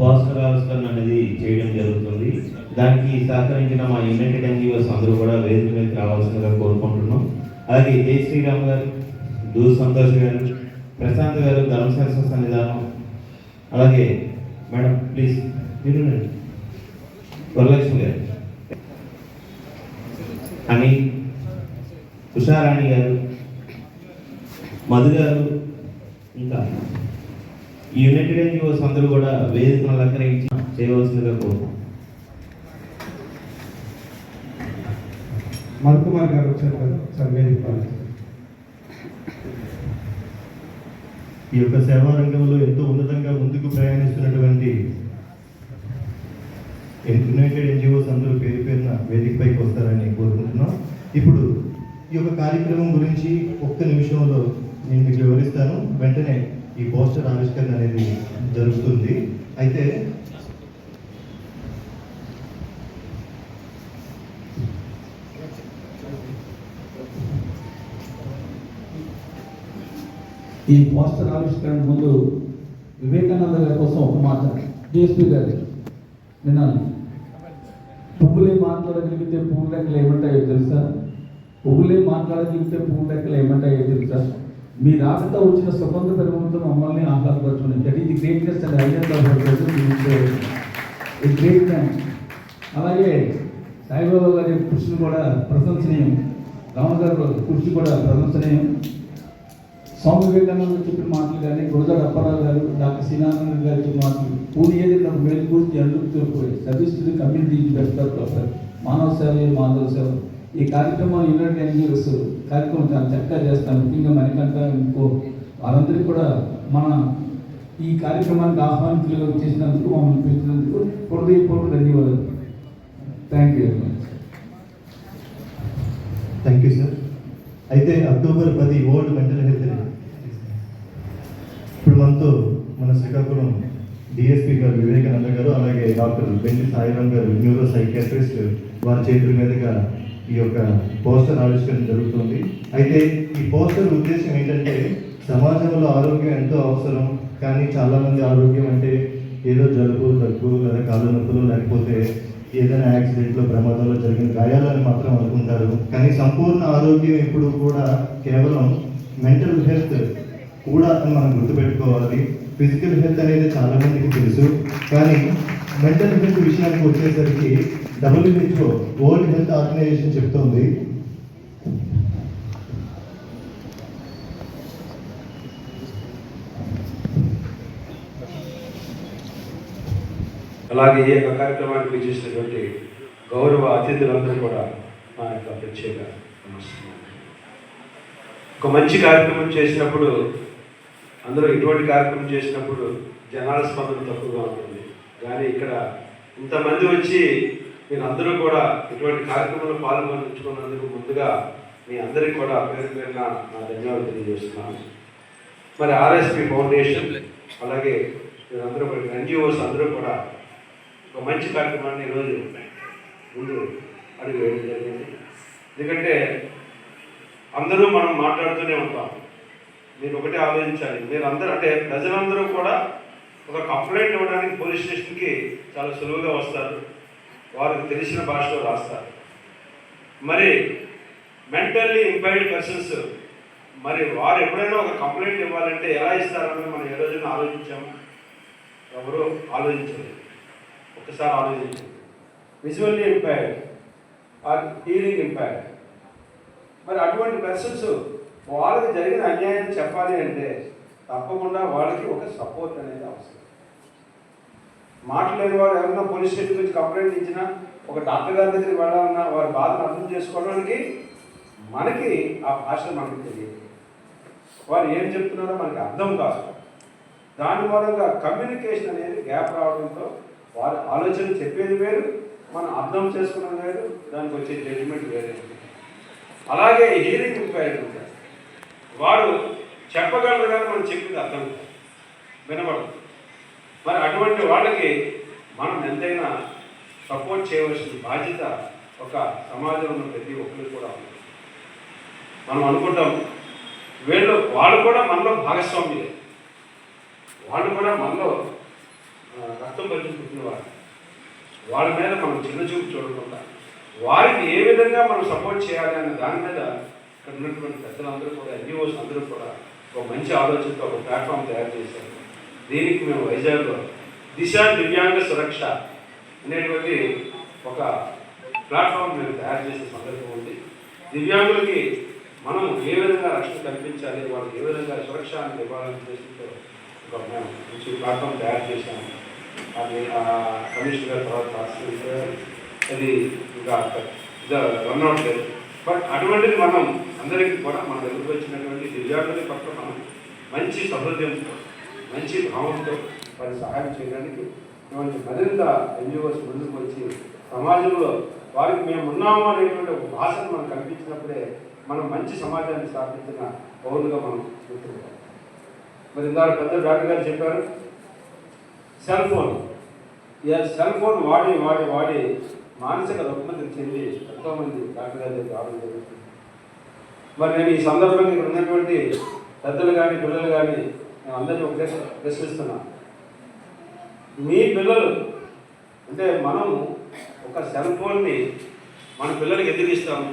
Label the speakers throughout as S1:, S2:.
S1: Poster అనేది చేయడం జరుగుతుంది. దానికి సహకరించిన మా యునైటెడ్ ఎన్జిఓస్ అందరూ కూడా వేదిక మీదకి రావాల్సిందిగా కోరుకుంటున్నాం. అలాగే జై శ్రీరామ్ గారు దూ సంతోష్ గారు ప్రశాంత్ గారు ధర్మశాస్త్ర సన్నిధానం అలాగే మేడం ప్లీజ్ మీరు వరలక్ష్మి గారు. అని ఉషారాణి గారు మధు గారు ఇంకా. యునైటెడ్ ఎన్జిఓస్ అందరూ కూడా వేదికను అలంకరించి చేయవలసిందిగా కోరుతున్నాం
S2: మధుకుమార్ గారు వచ్చారు కదా సార్ వేదిక.
S3: ఈ యొక్క సేవా రంగంలో ఎంతో ఉన్నతంగా ముందుకు ప్రయాణిస్తున్నటువంటి యునైటెడ్ ఎన్జిఓస్ అందరూ పేరు పేరున వేదికపైకి వస్తారని కోరుకుంటున్నాం. ఇప్పుడు ఈ యొక్క కార్యక్రమం గురించి ఒక్క నిమిషంలో నేను మీకు వివరిస్తాను. వెంటనే ఈ పోస్టర్ ఆవిష్కరణ అనేది జరుగుతుంది. అయితే
S4: ఈ పోస్టర్ ఆవిష్కరణ ముందు వివేకానంద గారి కోసం ఒక మాట. డిఎస్పీ గారి వినాలి పువ్వులే మాట్లాడగలిగితే పువ్వు లెక్కలు ఏమంటాయో తెలుసా? పువ్వులే మాట్లాడగలిగితే పువ్వు లెక్కలు ఏమంటాయో తెలుసా? మీ రాకతో వచ్చిన స్వతంత్ర పెరుగుతో మమ్మల్ని ఆహ్లాదపరచుకుని that is the greatness and highlight ఈ గ్రేట్ మ్యాన్ అలాగే సాయిబాబా గారి కృషి కూడా ప్రశంసనీయం. రామ గారి కృషి కూడా ప్రశంసనీయం. స్వామి వివేకానంద చెప్పిన మాటలు కానీ గురజాడ అప్పారావు గారు డాక్టర్ శ్రీనారాయణ గారు చెప్పిన మాటలు పూని నాకు మేలు గురించి అడుగుతూ పోయి సర్వీస్ కమ్యూనిటీ బెస్ట్ ఆఫ్ మానవ సేవ మాధవ సేవ. ఈ కార్యక్రమం యునైటెడ్ ఎన్జిఓస్ కార్యక్రమం చాలా చక్కగా చేస్తాను ముఖ్యంగా మనకంట ఇంకో వారందరికీ కూడా మన ఈ కార్యక్రమానికి ఆహ్వానితులు చేసినందుకు మమ్మల్ని పిలిచినందుకు హృదయపూర్వక ధన్యవాదాలు. Thank you very much
S3: thank you sir అయితే అక్టోబర్ పది ఓల్డ్ మెంటల్ హెల్త్ ఇప్పుడు మనతో మన శ్రీకాకుళం డిఎస్పీ గారు వివేకానంద గారు అలాగే డాక్టర్ బెండి సాయిరామ్ గారు న్యూరో సైకియాట్రిస్ట్ వారి చేతుల మీదుగా ఈ యొక్క పోస్టర్ ఆవిష్కరణ జరుగుతుంది. అయితే ఈ పోస్టర్ ఉద్దేశం ఏంటంటే సమాజంలో ఆరోగ్యం ఎంతో అవసరం కానీ చాలామంది ఆరోగ్యం అంటే ఏదో జలుబు దగ్గు లేదా కాళ్ళు నొప్పులు లేకపోతే ఏదైనా యాక్సిడెంట్లో ప్రమాదంలో జరిగిన గాయాలని మాత్రం అనుకుంటారు. కానీ సంపూర్ణ ఆరోగ్యం ఇప్పుడు కూడా కేవలం మెంటల్ హెల్త్ కూడా అని మనం గుర్తుపెట్టుకోవాలి. ఫిజికల్ హెల్త్ అనేది చాలామందికి తెలుసు. కానీ మెంటల్ హెల్త్ విషయానికి వచ్చేసరికి డబ్ల్యూహెచ్ఓ వరల్డ్ హెల్త్ ఆర్గనైజేషన్ చెప్తోంది.
S5: అలాగే ఈ యొక్క కార్యక్రమానికి చేసినటువంటి గౌరవ అతిథులందరూ కూడా మా యొక్క ప్రత్యేక నమస్కారం ఒక మంచి కార్యక్రమం చేసినప్పుడు అందరూ ఇటువంటి కార్యక్రమం చేసినప్పుడు జనాల స్పందన తక్కువగా ఉంటుంది. కానీ ఇక్కడ ఇంతమంది వచ్చి మీరు అందరూ కూడా ఇటువంటి కార్యక్రమంలో పాల్గొనించుకున్నందుకు ముందుగా మీ అందరికీ కూడా పేరు పేరున నా ధన్యవాదాలు తెలియజేస్తున్నాను. మరి ఆర్ఎస్పి ఫౌండేషన్ అలాగే మీరందరూ కూడా ఎన్జిఓస్ అందరూ కూడా ఒక మంచి కార్యక్రమాన్ని ఈరోజు ముందు అడుగు వేయడం జరిగింది. ఎందుకంటే అందరూ మనం మాట్లాడుతూనే ఉంటాం. మీరు ఒకటే ఆలోచించాలి. మీరు అందరూ అంటే ప్రజలందరూ కూడా ఒక కంప్లైంట్ ఇవ్వడానికి పోలీస్ స్టేషన్కి చాలా సులువుగా వస్తారు. వారికి తెలిసిన భాషలో రాస్తారు. మరి మెంటల్లీ ఇంపైర్డ్ పర్సన్స్ మరి వారు ఎప్పుడైనా ఒక కంప్లైంట్ ఇవ్వాలంటే ఎలా ఇస్తారని మనం ఏ రోజున ఆలోచించాము? ఎవరు ఆలోచించలేదు. ఒకసారి ఆలోచించండి. Visually impaired or hearing impaired? మరి అటువంటి పర్సన్స్ వాళ్ళకి జరిగిన అన్యాయం చెప్పాలి అంటే తప్పకుండా వాళ్ళకి ఒక సపోర్ట్ అనేది అవసరం. మాట్లాడేది వాడు ఎవరైనా పోలీస్ స్టేషన్ గురించి కంప్లైంట్ ఇచ్చినా ఒక డాక్టర్ గారి దగ్గరికి వెళ్ళాలన్నా వారి బాధను అర్థం చేసుకోవడానికి మనకి ఆ భాష మనకి తెలియదు. వారు ఏం చెప్తున్నారో మనకి అర్థం కాదు. దాని మూలంగా కమ్యూనికేషన్ అనేది గ్యాప్ రావడంతో వారి ఆలోచన చెప్పేది వేరు మనం అర్థం చేసుకున్నది వేరు దానికి వచ్చే జడ్జిమెంట్ వేరే. అలాగే హీరింగ్ ఇంక్వైరీ వారు చెప్పగలరు కానీ మనం చెప్పింది అర్థం కాదు. వినబడదు. మరి అటువంటి వాళ్ళకి మనం ఎంతైనా సపోర్ట్ చేయవలసిన బాధ్యత ఒక సమాజంలో ఉన్న ప్రతి ఒక్కరికి కూడా ఉంది. మనం అనుకుంటాం వీళ్ళు వాళ్ళు కూడా మనలో భాగస్వామ్యులే వాళ్ళు కూడా మనలో రక్తం పంచి వారు వాళ్ళ. మీద మనం చిన్న చూపు చూడకుండా వారికి ఏ విధంగా మనం సపోర్ట్ చేయాలి అనే దాని మీద ఇక్కడ ఉన్నటువంటి పెద్దలందరూ కూడా ఎన్జిఓస్ అందరూ కూడా ఒక మంచి ఆలోచనతో ఒక ప్లాట్ఫామ్ తయారు చేశారు. దీనికి మేము వైజాగ్లో? దిశ దివ్యాంగ సురక్ష అనేటువంటి ఒక ప్లాట్ఫామ్ మేము తయారు చేసే సందర్భం ఉంది. దివ్యాంగులకి మనం ఏ విధంగా రక్షణ కల్పించాలి వాళ్ళకి ఏ విధంగా సురక్ష అనేది ఇవ్వాలనే ఉద్దేశంతో ఒక మేము మంచి ప్లాట్ఫామ్ తయారు చేశాము. అది ఆ కమిషనర్ గారి తర్వాత అది ఇంకా రన్ అవుట్ లేదు. బట్ అటువంటిది మనం అందరికీ కూడా మన దగ్గరకు వచ్చినటువంటి దివ్యాంగుల పట్ల మనం మంచి సహృదయంతో మంచి భావంతో వారి సహాయం చేయడానికి మిమ్మల్ని మరింత ఎన్జిఓస్ ముందుకు వచ్చి సమాజంలో వారికి మేము ఉన్నాము అనేటువంటి ఒక భాషను మనం కల్పించినప్పుడే మనం మంచి సమాజాన్ని స్థాపించిన పౌరులుగా మనం గుర్తుంటాం మరి ఇందాక పెద్ద డాక్టర్ గారు చెప్పారు సెల్ ఫోన్. ఈ సెల్ ఫోన్ వాడి వాడి వాడి మానసిక రుగ్మతి చెంది ఎంతోమంది డాక్టర్ గారి రావడం జరుగుతుంది. మరి నేను ఈ సందర్భంగా ఇక్కడ ఉన్నటువంటి పెద్దలు కానీ పిల్లలు కానీ అందరినీ ఒకటే ప్రశ్నిస్తున్నా. మీ పిల్లలు అంటే మనం ఒక సెల్ ఫోన్ని మన పిల్లలకి ఎందుకు ఇస్తాము?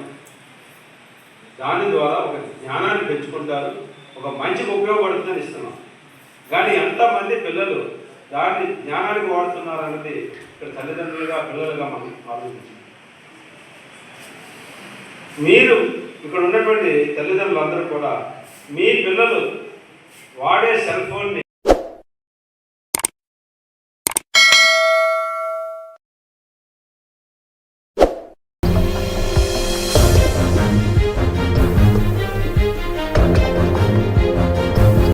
S5: దాని ద్వారా ఒక జ్ఞానాన్ని పెంచుకుంటారు ఒక మంచికి ఉపయోగపడుతుందని ఇస్తున్నాం. కానీ ఎంతమంది పిల్లలు దాన్ని జ్ఞానానికి వాడుతున్నారు అనేది ఇక్కడ తల్లిదండ్రులుగా పిల్లలుగా మనం ఆలోచించాం మీరు ఇక్కడ ఉన్నటువంటి తల్లిదండ్రులందరూ కూడా మీ పిల్లలు వాడే సెల్ ఫోన్ని